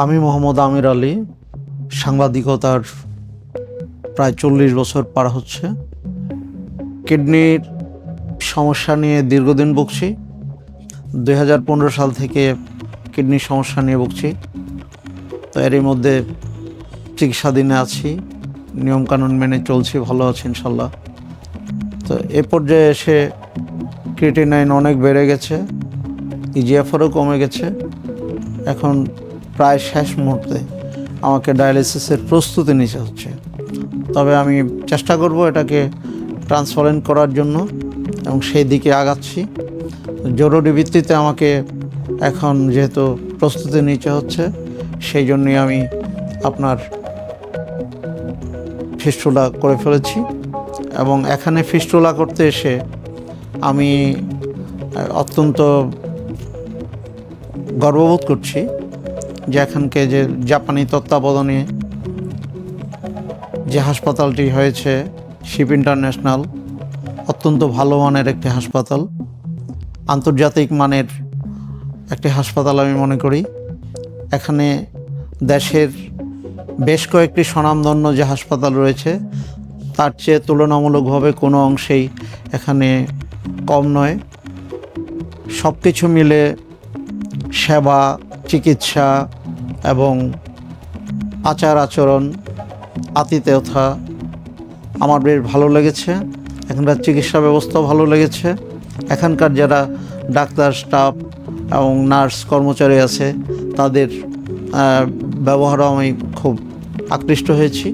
আমি মোহাম্মদ আমির আলী, সাংবাদিকতার প্রায় চল্লিশ বছর পার হচ্ছে। কিডনির সমস্যা নিয়ে দীর্ঘদিন ভুগছি। দু হাজার পনেরো সাল থেকে কিডনির সমস্যা নিয়ে ভুগছি। তো এরই মধ্যে চিকিৎসাধীনে আছি। নিয়মকানুন মেনে চলছি, ভালো আছি ইনশাল্লাহ। তো এ পর্যায়ে এসে ক্রিটিনাইন অনেক বেড়ে গেছে। ইজিএফআরও কমে গেছে। এখন প্রায় শেষ মুহূর্তে আমাকে ডায়ালিসিসের প্রস্তুতি নিতে হচ্ছে। তবে আমি চেষ্টা করব এটাকে ট্রান্সপারেন্ট করার জন্য এবং সেই দিকে আগাচ্ছি। জরুরি ভিত্তিতে আমাকে এখন যেহেতু প্রস্তুতি নিতে হচ্ছে, সেই জন্যই আমি আপনার ফিস্টুলা করে ফেলেছি এবং এখানে ফিস্টুলা করতে এসে আমি অত্যন্ত গর্ববোধ করছি। যে এখানকে যে জাপানি তত্ত্বাবধানে যে হাসপাতালটি হয়েছে, শিপ ইন্টারন্যাশনাল, অত্যন্ত ভালো মানের একটি হাসপাতাল, আন্তর্জাতিক মানের একটি হাসপাতাল আমি মনে করি। এখানে দেশের বেশ কয়েকটি স্বনামধন্য যে হাসপাতাল রয়েছে, তার চেয়ে তুলনামূলকভাবে কোনো অংশেই এখানে কম নয়। সব কিছু মিলে সেবা, চিকিৎসা এবং আচার আচরণ, আতিথেয়তা আমার বেশ ভালো লেগেছে। এখানকার চিকিৎসা ব্যবস্থাও ভালো লেগেছে। এখানকার যারা ডাক্তার, স্টাফ এবং নার্স, কর্মচারী আছে, তাদের ব্যবহারও আমি খুব আকৃষ্ট হয়েছি।